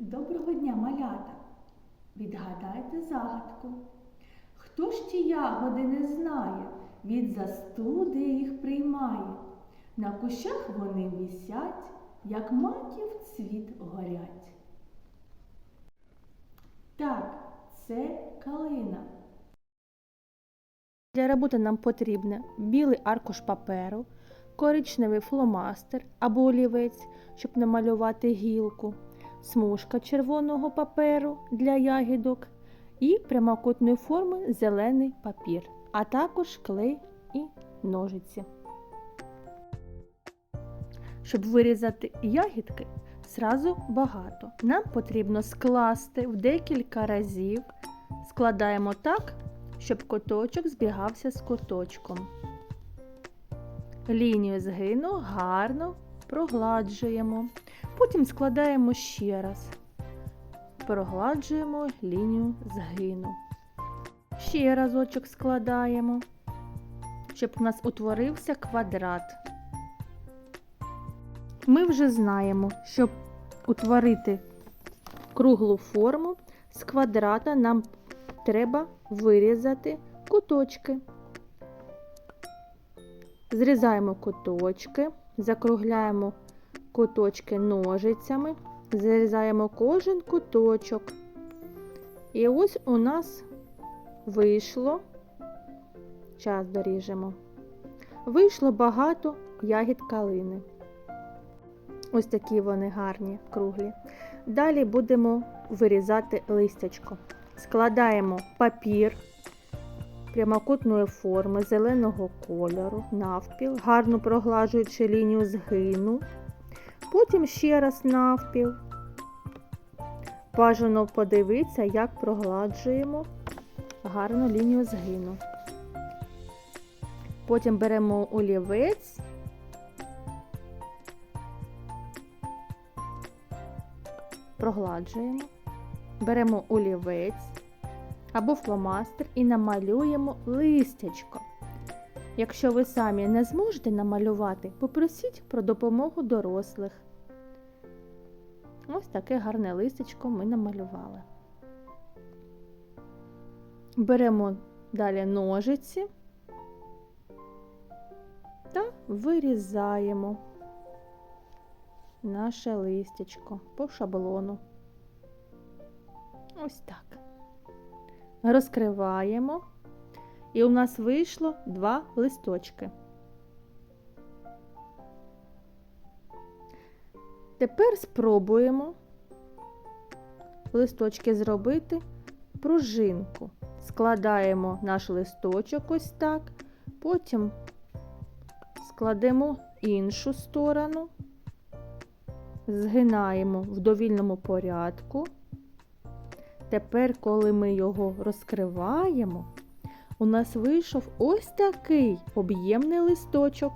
Доброго дня, малята! Відгадайте загадку. Хто ж ті ягоди не знає, від застуди їх приймає. На кущах вони висять, як маків цвіт горять. Так, це калина. Для роботи нам потрібне білий аркуш паперу, коричневий фломастер або олівець, щоб намалювати гілку, смужка червоного паперу для ягідок і прямокутної форми зелений папір, а також клей і ножиці. Щоб вирізати ягідки, зразу багато. Нам потрібно скласти в декілька разів. Складаємо так, щоб куточок збігався з куточком. Лінію згину гарно прогладжуємо. Потім складаємо ще раз. Прогладжуємо лінію згину. Ще разочок складаємо, щоб у нас утворився квадрат. Ми вже знаємо, щоб утворити круглу форму з квадрата нам треба вирізати куточки. Зрізаємо куточки, закругляємо куточки ножицями, зрізаємо кожен куточок. І ось у нас вийшло, час доріжемо, вийшло багато ягід калини. Ось такі вони гарні, круглі. Далі будемо вирізати листячко. Складаємо папір прямокутної форми зеленого кольору навпіл, гарно проглажуючи лінію згину. Потім ще раз навпіл. Бажано подивитися, як прогладжуємо гарну лінію згину. Потім беремо олівець. Прогладжуємо. Беремо олівець або фломастер і намалюємо листячко. Якщо ви самі не зможете намалювати, попросіть про допомогу дорослих. Ось таке гарне листячко ми намалювали. Беремо далі ножиці та вирізаємо наше листячко по шаблону. Ось так. Розкриваємо, і у нас вийшло два листочки. Тепер спробуємо листочки зробити пружинку. Складаємо наш листочок ось так, потім складемо іншу сторону, згинаємо в довільному порядку. Тепер, коли ми його розкриваємо, у нас вийшов ось такий об'ємний листочок.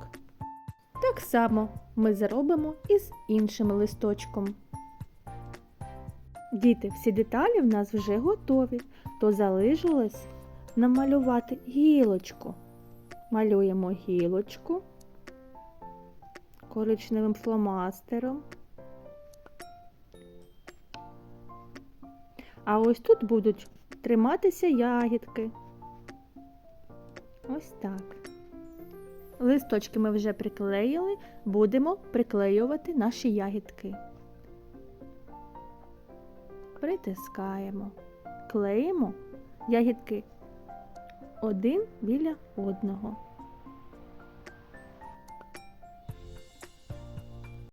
Так само ми зробимо і з іншим листочком. Діти, всі деталі в нас вже готові, то залишилось намалювати гілочку. Малюємо гілочку коричневим фломастером. А ось тут будуть триматися ягідки. Ось так. Листочки ми вже приклеїли, будемо приклеювати наші ягідки. Притискаємо, клеїмо ягідки один біля одного.